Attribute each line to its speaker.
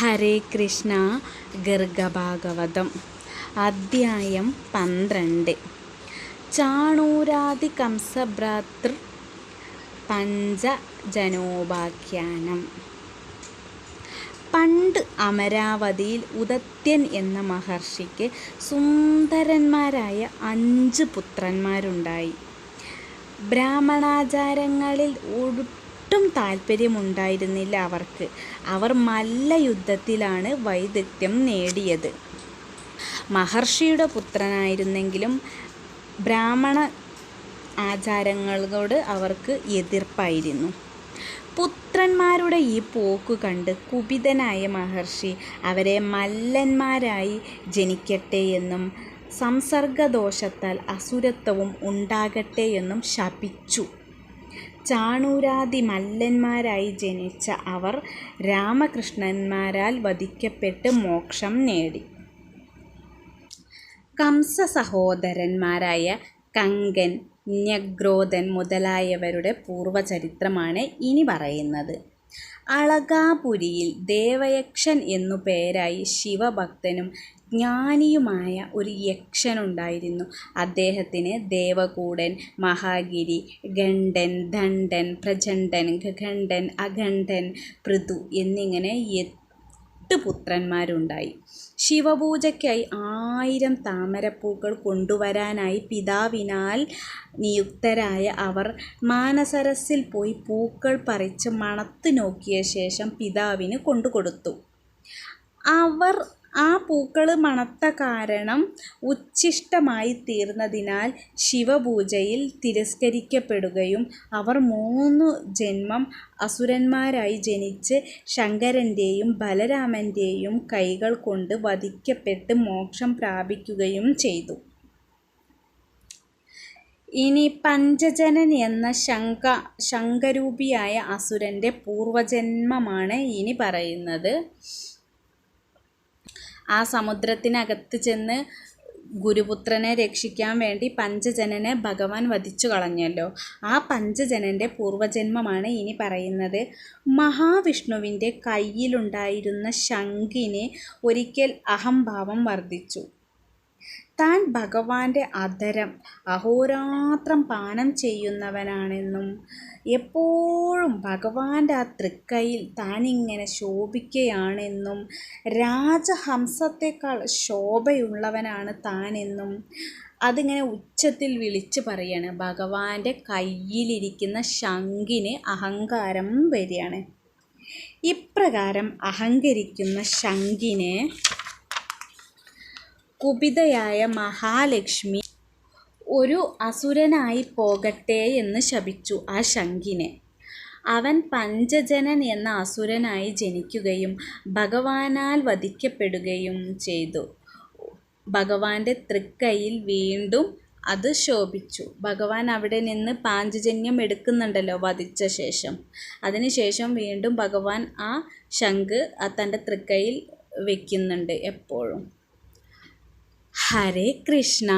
Speaker 1: ഹരേ കൃഷ്ണ ഗർഗഭാഗവതം അദ്ധ്യായം പന്ത്രണ്ട്. ചാണൂരാതി കംസഭ്രാതൃ പഞ്ചജനോപാഖ്യാനം. പണ്ട് അമരാവതിയിൽ ഉദത്യൻ എന്ന മഹർഷിക്ക് സുന്ദരന്മാരായ അഞ്ച് പുത്രന്മാരുണ്ടായി. ബ്രാഹ്മണാചാരങ്ങളിൽ ഒട്ടും താല്പര്യമുണ്ടായിരുന്നില്ല അവർക്ക്. അവർ മല്ലയുദ്ധത്തിലാണ് വൈദഗ്ധ്യം നേടിയത്. മഹർഷിയുടെ പുത്രനായിരുന്നെങ്കിലും ബ്രാഹ്മണ ആചാരങ്ങളോട് അവർക്ക് എതിർപ്പായിരുന്നു. പുത്രന്മാരുടെ ഈ പോക്ക് കണ്ട് കുപിതനായ മഹർഷി അവരെ മല്ലന്മാരായി ജനിക്കട്ടെ എന്നും സംസർഗദോഷത്താൽ അസുരത്വവും ഉണ്ടാകട്ടെ എന്നും ശപിച്ചു. ചാണൂരാദി മല്ലന്മാരായി ജനിച്ച അവർ രാമകൃഷ്ണന്മാരാൽ വധിക്കപ്പെട്ട് മോക്ഷം നേടി. കംസ സഹോദരന്മാരായ കങ്കൻ ന്യഗ്രോധൻ മുതലായവരുടെ പൂർവചരിത്രമാണ് ഇനി പറയുന്നത്. അളകാപുരിയിൽ ദേവയക്ഷൻ എന്നു പേരായി ശിവഭക്തനും ജ്ഞാനിയുമായ ഒരു യക്ഷനുണ്ടായിരുന്നു. അദ്ദേഹത്തിന് ദേവകൂടൻ മഹാഗിരി ഗണ്ഡൻ ദണ്ഡൻ പ്രചണ്ഡൻ ഖണ്ഡൻ അഖണ്ഡൻ പൃഥു എന്നിങ്ങനെ എട്ട് പുത്രന്മാരുണ്ടായി. ശിവപൂജയ്ക്കായി ആയിരം താമരപ്പൂക്കൾ കൊണ്ടുവരാനായി പിതാവിനാൽ നിയുക്തരായ അവർ മാനസരസിൽ പോയി പൂക്കൾ പറിച്ച് മണത്ത് നോക്കിയ ശേഷം പിതാവിന് കൊണ്ടുകൊടുത്തു. അവർ ആ പൂക്കൾ മണത്ത കാരണം ഉച്ഛിഷ്ടമായി തീർന്നതിനാൽ ശിവപൂജയിൽ തിരസ്കരിക്കപ്പെടുകയും അവർ മൂന്നു ജന്മം അസുരന്മാരായി ജനിച്ച് ശങ്കരന്റെയും ബലരാമന്റെയും കൈകൾ കൊണ്ട് വധിക്കപ്പെട്ട് മോക്ഷം പ്രാപിക്കുകയും ചെയ്തു. ഇനി പഞ്ചജനൻ എന്ന ശങ്ക ശങ്കരൂപിയായ അസുരന്റെ പൂർവജന്മമാണ് ഇനി പറയുന്നത്. ആ സമുദ്രത്തിനകത്ത് ചെന്ന് ഗുരുപുത്രനെ രക്ഷിക്കാൻ വേണ്ടി പഞ്ചജനനെ ഭഗവാൻ വധിച്ചു കളഞ്ഞല്ലോ. ആ പഞ്ചജനന്റെ പൂർവജന്മമാണ് ഇനി പറയുന്നത്. മഹാവിഷ്ണുവിന്റെ കയ്യിലുണ്ടായിരുന്ന ശംഖിന് ഒരിക്കൽ അഹംഭാവം വർദ്ധിച്ചു. താൻ ഭഗവാന്റെ അധരം അഹോരാത്രം പാനം ചെയ്യുന്നവനാണെന്നും എപ്പോഴും ഭഗവാന്റെ ആ തൃക്കൈയിൽ താനിങ്ങനെ ശോഭിക്കുകയാണെന്നും രാജഹംസത്തെക്കാൾ ശോഭയുള്ളവനാണ് താനെന്നും അതിങ്ങനെ ഉച്ചത്തിൽ വിളിച്ച് പറയാണ്. ഭഗവാന്റെ കയ്യിലിരിക്കുന്ന ശംഖിന് അഹങ്കാരം വരികയാണ്. ഇപ്രകാരം അഹങ്കരിക്കുന്ന ശംഖിനെ കുപിതയായ മഹാലക്ഷ്മി ഒരു അസുരനായി പോകട്ടെ എന്ന് ശപിച്ചു ആ ശങ്കിനെ. അവൻ പഞ്ചജനൻ എന്ന അസുരനായി ജനിക്കുകയും ഭഗവാനാൽ വധിക്കപ്പെടുകയും ചെയ്തു. ഭഗവാന്റെ തൃക്കൈയിൽ വീണ്ടും അത് ശോഭിച്ചു. ഭഗവാൻ അവിടെ നിന്ന് പാഞ്ചജന്യം എടുക്കുന്നുണ്ടല്ലോ വധിച്ച ശേഷം. അതിനുശേഷം വീണ്ടും ഭഗവാൻ ആ ശംഖ് തന്റെ തൃക്കൈയിൽ വയ്ക്കുന്നുണ്ട് എപ്പോഴും. ഹരേ കൃഷ്ണ